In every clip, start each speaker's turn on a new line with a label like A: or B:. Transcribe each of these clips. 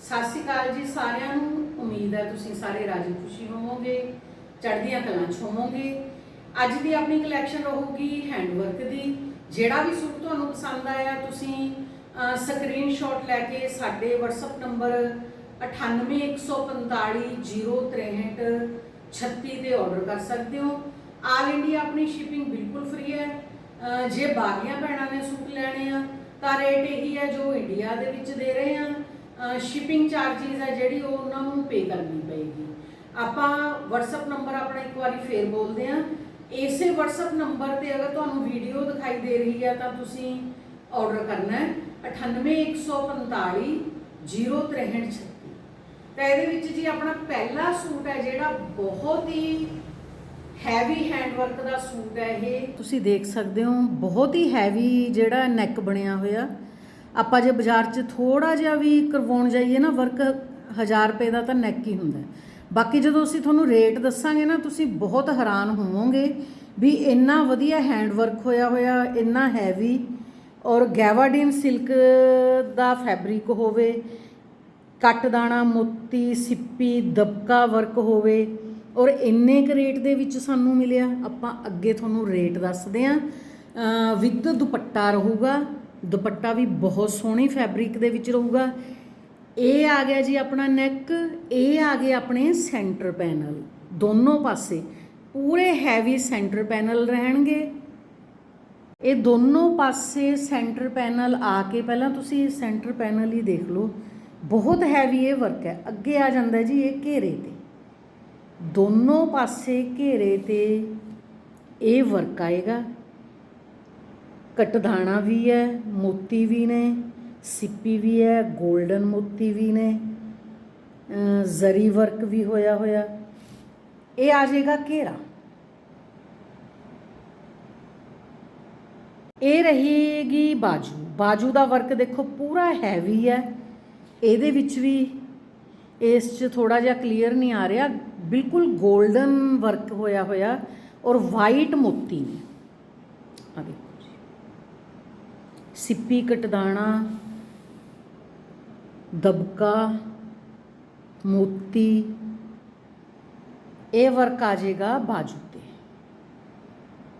A: ਸਤਿ ਸ਼੍ਰੀ ਅਕਾਲ ਜੀ ਸਾਰਿਆਂ ਨੂੰ। ਉਮੀਦ ਹੈ ਤੁਸੀਂ ਸਾਰੇ ਰਾਜੀ ਖੁਸ਼ੀ ਹੋਵੋਗੇ, ਚੜ੍ਹਦੀਆਂ ਕਲਾਂ 'ਚ ਹੋਵੋਗੇ। ਅੱਜ ਦੀ ਆਪਣੀ ਕਲੈਕਸ਼ਨ ਰਹੂਗੀ ਹੈਂਡਵਰਕ ਦੀ। ਜਿਹੜਾ ਵੀ ਸੂਟ ਤੁਹਾਨੂੰ ਪਸੰਦ ਆਇਆ, ਤੁਸੀਂ ਸਕਰੀਨਸ਼ਾਟ ਲੈ ਕੇ ਸਾਡੇ WhatsApp ਨੰਬਰ 9815506336 ਤੇ ਆਰਡਰ ਕਰ ਸਕਦੇ ਹੋ। ਆਲ ਇੰਡੀਆ ਆਪਣੀ ਸ਼ਿਪਿੰਗ ਬਿਲਕੁਲ ਫ੍ਰੀ ਹੈ। ਜੇ ਬਾਗੀਆਂ ਭੈਣਾਂ ਨੇ ਸੂਟ ਲੈਣੇ ਆ, ਤਾਂ ਰੇਟ ਇਹੀ ਹੈ ਜੋ ਇੰਡੀਆ ਦੇ ਵਿੱਚ ਦੇ ਰਹੇ ਆ। ਸ਼ਿਪਿੰਗ ਚਾਰजेस ਹੈ ਜਿਹੜੀ ਉਹ ਉਹਨਾਂ ਨੂੰ ਪੇ ਕਰਨੀ ਪਏਗੀ। ਆਪਾਂ WhatsApp ਨੰਬਰ ਆਪਣਾ ਇੱਕ ਵਾਰੀ ਫੇਰ ਬੋਲਦੇ ਆ ਇਸੇ WhatsApp ਨੰਬਰ ਤੇ ਅਗਰ ਤੁਹਾਨੂੰ ਵੀਡੀਓ ਦਿਖਾਈ ਦੇ ਰਹੀ ਹੈ ਤਾਂ ਤੁਸੀਂ ਆਰਡਰ ਕਰਨਾ ਹੈ। 9815506336 ਤਾਂ ਇਹਦੇ ਵਿੱਚ ਜੀ ਆਪਣਾ ਪਹਿਲਾ ਸੂਟ ਹੈ ਜਿਹੜਾ ਬਹੁਤ ਹੀ ਹੈਵੀ ਹੈਂਡਵਰਕ ਦਾ ਸੂਟ ਹੈ ਇਹ। ਤੁਸੀਂ ਦੇਖ ਸਕਦੇ ਹੋ, ਬਹੁਤ ਹੀ ਹੈਵੀ ਜਿਹੜਾ ਨੈਕ ਬਣਿਆ ਹੋਇਆ। ਆਪਾਂ ਜੇ ਬਾਜ਼ਾਰ 'ਚ ਥੋੜਾ ਜਿਹਾ ਵੀ ਕਰਵਾਉਣ ਜਾਈਏ ਨਾ, ਵਰਕ 1000 ਰੁਪਏ ਦਾ ਤਾਂ ਨੈਕ ਹੀ ਹੁੰਦਾ ਬਾਕੀ ਜਦੋਂ ਅਸੀਂ ਤੁਹਾਨੂੰ ਰੇਟ ਦੱਸਾਂਗੇ ਨਾ, ਤੁਸੀਂ ਬਹੁਤ ਹੈਰਾਨ ਹੋਵੋਗੇ ਵੀ ਇੰਨਾ ਵਧੀਆ ਹੈਂਡ ਵਰਕ ਹੋਇਆ ਹੋਇਆ, ਇੰਨਾ ਹੈਵੀ ਔਰ ਗੈਵਾਡੀਨ ਸਿਲਕ ਦਾ ਫੈਬਰਿਕ ਹੋਵੇ, ਕੱਟ ਦਾਣਾ, ਮੋਤੀ, ਸਿੱਪੀ, ਦਬਕਾ ਵਰਕ ਹੋਵੇ, ਔਰ ਇੰਨੇ ਕੁ ਰੇਟ ਦੇ ਵਿੱਚ ਸਾਨੂੰ ਮਿਲਿਆ, ਆਪਾਂ ਅੱਗੇ ਤੁਹਾਨੂੰ ਰੇਟ ਦੱਸਦੇ ਆਂ ਵਿਦ ਦੁਪੱਟਾ ਰਹੂਗਾ। ਦੁਪੱਟਾ ਵੀ ਬਹੁਤ ਸੋਹਣੀ ਫੈਬਰਿਕ ਦੇ ਵਿੱਚ ਰਹੂਗਾ। ਇਹ ਆ ਗਿਆ ਜੀ ਆਪਣਾ ਨੈਕ ਇਹ ਆ ਗਏ ਆਪਣੇ ਸੈਂਟਰ ਪੈਨਲ ਦੋਨੋਂ ਪਾਸੇ ਪੂਰੇ ਹੈਵੀ ਸੈਂਟਰ ਪੈਨਲ ਰਹਿਣਗੇ। ਇਹ ਦੋਨੋਂ ਪਾਸੇ ਸੈਂਟਰ ਪੈਨਲ ਆ ਕੇ ਪਹਿਲਾਂ ਤੁਸੀਂ ਸੈਂਟਰ ਪੈਨਲ ਹੀ ਦੇਖ ਲਓ। ਬਹੁਤ ਹੈਵੀ ਇਹ ਵਰਕ ਹੈ। ਅੱਗੇ ਆ ਜਾਂਦਾ ਜੀ ਇਹ ਘੇਰੇ ਤੇ। ਦੋਨੋਂ ਪਾਸੇ ਘੇਰੇ ਤੇ ਇਹ ਵਰਕ ਆਏਗਾ। ਕਟਦਾਣਾ ਵੀ ਹੈ, ਮੋਤੀ ਵੀ ਨੇ, ਸਿੱਪੀ ਵੀ ਹੈ 골ਡਨ ਮੋਤੀ ਵੀ ਨੇ ਜ਼ਰੀ ਵਰਕ ਵੀ ਹੋਇਆ ਹੋਇਆ। ਇਹ ਆ ਜਾਏਗਾ ਘੇਰਾ। ਇਹ ਰਹੇਗੀ ਬਾਜੂ। ਬਾਜੂ ਦਾ ਵਰਕ ਦੇਖੋ ਪੂਰਾ ਹੈਵੀ ਹੈ। ਇਹਦੇ ਵਿੱਚ ਵੀ ਇਸ 'ਚ ਥੋੜਾ ਜਿਹਾ ਕਲੀਅਰ ਨਹੀਂ ਆ ਰਿਹਾ। ਬਿਲਕੁਲ 골ਡਨ ਵਰਕ ਹੋਇਆ ਹੋਇਆ ਔਰ ਵਾਈਟ ਮੋਤੀ ਨੇ ਆ ਦੇਖੋ। ਸਿੱਪੀ ਕਟਦਾਣਾ, ਦਬਕਾ, ਮੋਤੀ, ਇਹ ਵਰਕ ਆ ਜਾਏਗਾ ਬਾਜੂ ਤੇ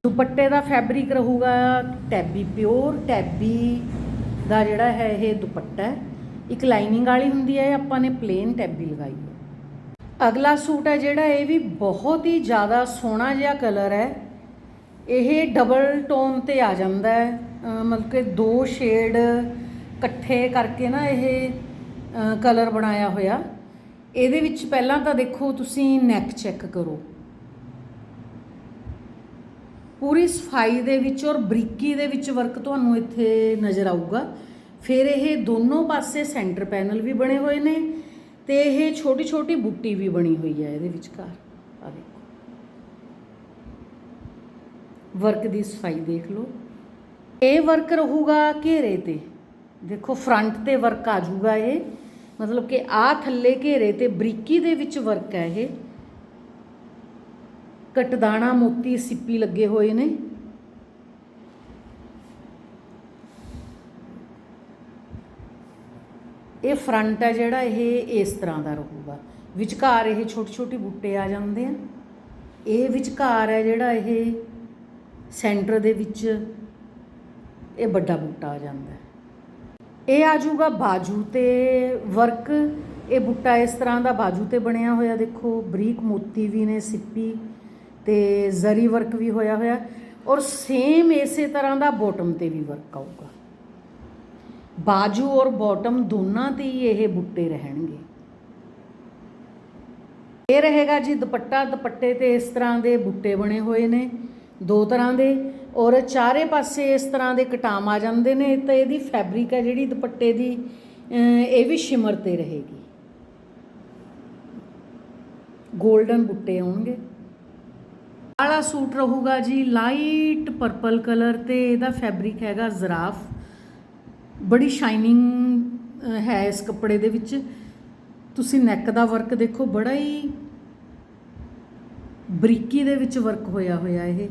A: ਦੁਪੱਟੇ ਦਾ ਫੈਬਰਿਕ ਰਹੂਗਾ ਟੈਬੀ ਪਿਓਰ, ਟੈਬੀ ਦਾ ਜਿਹੜਾ ਹੈ ਇਹ ਦੁਪੱਟਾ ਹੈ। ਇੱਕ ਲਾਈਨਿੰਗ ਵਾਲੀ ਹੁੰਦੀ ਹੈ ਆਪਾਂ ਨੇ ਪਲੇਨ ਟੈਬੀ ਲਗਾਈ ਹੈ। ਅਗਲਾ ਸੂਟ ਹੈ ਜਿਹੜਾ, ਇਹ ਵੀ ਬਹੁਤ ਹੀ ਜ਼ਿਆਦਾ ਸੋਹਣਾ ਜਿਹਾ ਕਲਰ ਹੈ। ਇਹ ਡਬਲ ਟੋਨ ਤੇ ਆ ਜਾਂਦਾ ਹੈ। ਮਤਲਬ ਕਿ ਦੋ ਸ਼ੇਡ ਇਕੱਠੇ ਕਰਕੇ ਨਾ ਇਹ ਕਲਰ ਬਣਾਇਆ ਹੋਇਆ। ਇਹਦੇ ਵਿੱਚ ਪਹਿਲਾਂ ਤਾਂ ਦੇਖੋ ਤੁਸੀਂ ਨੈਕ ਚੈੱਕ ਕਰੋ। ਪੂਰੀ ਸਫ਼ਾਈ ਦੇ ਵਿੱਚ ਔਰ ਬਰੀਕੀ ਦੇ ਵਿੱਚ ਵਰਕ ਤੁਹਾਨੂੰ ਇੱਥੇ ਨਜ਼ਰ ਆਊਗਾ। ਫਿਰ ਇਹ ਦੋਨੋਂ ਪਾਸੇ ਸੈਂਟਰ ਪੈਨਲ ਵੀ ਬਣੇ ਹੋਏ ਨੇ ਤੇ ਇਹ ਛੋਟੀ ਛੋਟੀ ਬੁੱਟੀ ਵੀ ਬਣੀ ਹੋਈ ਹੈ ਇਹਦੇ ਵਿਚਕਾਰ। ਆ ਦੇਖੋ। ਵਰਕ ਦੀ ਸਫ਼ਾਈ ਦੇਖ ਲਓ। ਇਹ ਵਰਕ ਰਹੂਗਾ ਘੇਰੇ ਤੇ। ਦੇਖੋ ਫਰੰਟ ਤੇ ਵਰਕ ਆ ਜਾਊਗਾ ਇਹ। ਮਤਲਬ ਕਿ ਆ ਥੱਲੇ ਘੇਰੇ ਤੇ ਬਰੀਕੀ ਦੇ ਵਿੱਚ ਵਰਕ ਹੈ ਇਹ। ਕਟਦਾਣਾ, ਮੋਤੀ, ਸਿੱਪੀ ਲੱਗੇ ਹੋਏ ਨੇ। ਇਹ ਫਰੰਟ ਹੈ ਜਿਹੜਾ ਇਹ ਇਸ ਤਰ੍ਹਾਂ ਦਾ ਰਹੂਗਾ। ਵਿਚਕਾਰ ਇਹ ਛੋਟੇ ਛੋਟੇ ਬੂਟੇ ਆ ਜਾਂਦੇ ਆ। ਇਹ ਵਿਚਕਾਰ ਹੈ ਜਿਹੜਾ ਇਹ ਸੈਂਟਰ ਦੇ ਵਿੱਚ ਇਹ ਵੱਡਾ ਬੂਟਾ ਆ ਜਾਂਦਾ ਹੈ। ਇਹ ਆ ਜਾਊਗਾ ਬਾਜੂ ਤੇ ਵਰਕ। ਇਹ ਬੂਟਾ ਇਸ ਤਰ੍ਹਾਂ ਦਾ ਬਾਜੂ ਤੇ ਬਣਿਆ ਹੋਇਆ, ਦੇਖੋ, ਬਰੀਕ ਮੋਤੀ ਵੀ ਨੇ, ਸਿੱਪੀ ਤੇ ਜ਼ਰੀ ਵਰਕ ਵੀ ਹੋਇਆ ਹੋਇਆ ਔਰ ਸੇਮ ਇਸੇ ਤਰ੍ਹਾਂ ਦਾ ਬੋਟਮ ਤੇ ਵੀ ਵਰਕ ਆਊਗਾ। ਬਾਜੂ ਔਰ ਬਾਟਮ ਦੋਨਾਂ ਤੇ ਹੀ ਇਹ ਬੁੱਟੇ ਰਹਿਣਗੇ। ਇਹ ਰਹੇਗਾ ਜੀ ਦੁਪੱਟਾ। ਦੁਪੱਟੇ ਤੇ ਇਸ ਤਰ੍ਹਾਂ ਦੇ ਬੁੱਟੇ ਬਣੇ ਹੋਏ ਨੇ, ਦੋ ਤਰ੍ਹਾਂ ਦੇ। ਔਰ ਚਾਰੇ ਪਾਸੇ ਇਸ ਤਰ੍ਹਾਂ ਦੇ ਕਟਾਮ ਆ ਜਾਂਦੇ ਨੇ, ਤਾਂ ਇਹਦੀ ਫੈਬਰਿਕ ਹੈ ਜਿਹੜੀ ਦੁਪੱਟੇ ਦੀ ਇਹ ਵੀ ਸ਼ਿਮਰ ਤੇ ਰਹੇਗੀ। 골ਡਨ ਬੁੱਟੇ ਆਉਣਗੇ। ਆਲਾ ਸੂਟ ਰਹੂਗਾ ਜੀ ਲਾਈਟ ਪਰਪਲ ਕਲਰ ਤੇ ਇਹਦਾ ਫੈਬਰਿਕ ਹੈਗਾ ਜ਼ਰਾਫ। ਬੜੀ ਸ਼ਾਈਨਿੰਗ ਹੈ ਇਸ ਕੱਪੜੇ ਦੇ ਵਿੱਚ। ਤੁਸੀਂ ਨੈਕ ਦਾ ਵਰਕ ਦੇਖੋ, ਬੜਾ ਹੀ ਬਰੀਕੀ ਦੇ ਵਿੱਚ ਵਰਕ ਹੋਇਆ ਹੋਇਆ ਇਹ।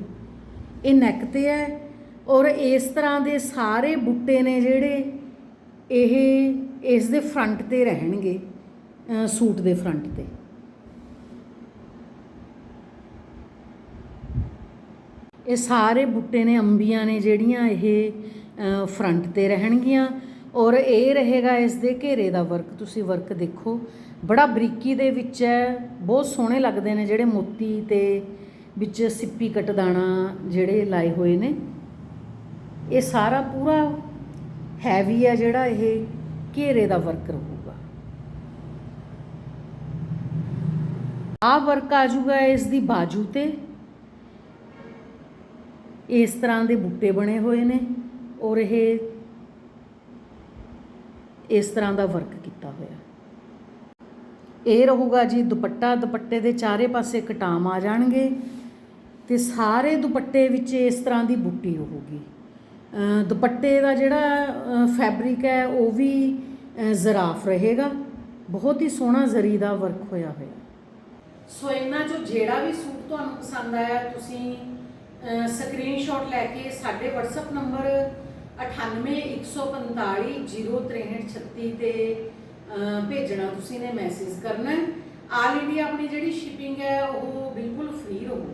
A: ਇਹ ਨੈਕ ਤੇ ਹੈ ਔਰ ਇਸ ਤਰ੍ਹਾਂ ਦੇ ਸਾਰੇ ਬੂਟੇ ਨੇ ਜਿਹੜੇ ਇਹ ਇਸ ਦੇ ਫਰੰਟ ਤੇ ਰਹਿਣਗੇ ਸੂਟ ਦੇ ਫਰੰਟ ਤੇ। ਇਹ ਸਾਰੇ ਬੂਟੇ ਨੇ, ਅੰਬੀਆਂ ਨੇ ਜਿਹੜੀਆਂ ਇਹ ਫਰੰਟ ਤੇ ਰਹਿਣਗੀਆਂ ਔਰ ਇਹ ਰਹੇਗਾ ਇਸ ਦੇ ਘੇਰੇ ਦਾ ਵਰਕ ਤੁਸੀਂ ਵਰਕ ਦੇਖੋ, ਬੜਾ ਬਰੀਕੀ ਦੇ ਵਿੱਚ ਹੈ, ਬਹੁਤ ਸੋਹਣੇ ਲੱਗਦੇ ਨੇ ਜਿਹੜੇ ਮੋਤੀ ਤੇ ਵਿੱਚ ਸਿੱਪੀ ਕਟਦਾਣਾ ਜਿਹੜੇ ਲਾਏ ਹੋਏ ਨੇ, ਇਹ ਸਾਰਾ ਪੂਰਾ ਹੈਵੀ ਹੈ ਜਿਹੜਾ ਇਹ ਘੇਰੇ ਦਾ ਵਰਕ ਰਹੂਗਾ। ਆਹ ਵਰਕ ਆ ਜੂਗਾ ਇਸ ਦੀ ਬਾਜੂ ਤੇ। ਇਸ ਤਰ੍ਹਾਂ ਦੇ ਬੁੱਟੇ ਬਣੇ ਹੋਏ ਨੇ ਔਰ ਇਹ ਇਸ ਤਰ੍ਹਾਂ ਦਾ ਵਰਕ ਕੀਤਾ ਹੋਇਆ। ਇਹ ਰਹੂਗਾ ਜੀ ਦੁਪੱਟਾ, ਦੁਪੱਟੇ ਦੇ ਚਾਰੇ ਪਾਸੇ ਕਟਾਮ ਆ ਜਾਣਗੇ। ਤੇ ਸਾਰੇ ਦੁਪੱਟੇ ਵਿੱਚ ਇਸ ਤਰ੍ਹਾਂ ਦੀ ਬੁੱਟੀ ਹੋਊਗੀ। ਦੁਪੱਟੇ ਦਾ ਜਿਹੜਾ ਫੈਬਰਿਕ ਹੈ, ਉਹ ਵੀ ਜ਼ਰਾਫ ਰਹੇਗਾ। ਬਹੁਤ ਹੀ ਸੋਹਣਾ ਜ਼ਰੀ ਦਾ ਵਰਕ ਹੋਇਆ ਹੋਇਆ। ਸੋ ਇਹਨਾਂ ਚੋਂ ਜਿਹੜਾ ਵੀ ਸੂਟ ਤੁਹਾਨੂੰ ਪਸੰਦ ਆਇਆ, ਤੁਸੀਂ ਸਕਰੀਨਸ਼ਾਟ ਲੈ ਕੇ ਸਾਡੇ WhatsApp ਨੰਬਰ 9815506336 ਤੇ ਭੇਜਣਾ ਤੁਸੀਂ ਨੇ ਮੈਸੇਜ ਕਰਨਾ। ਆਲ ਇੰਡੀਆ ਆਪਣੀ ਜਿਹੜੀ ਸ਼ਿਪਿੰਗ ਹੈ, ਉਹ ਬਿਲਕੁਲ ਫ੍ਰੀ ਰਹੂਗੀ।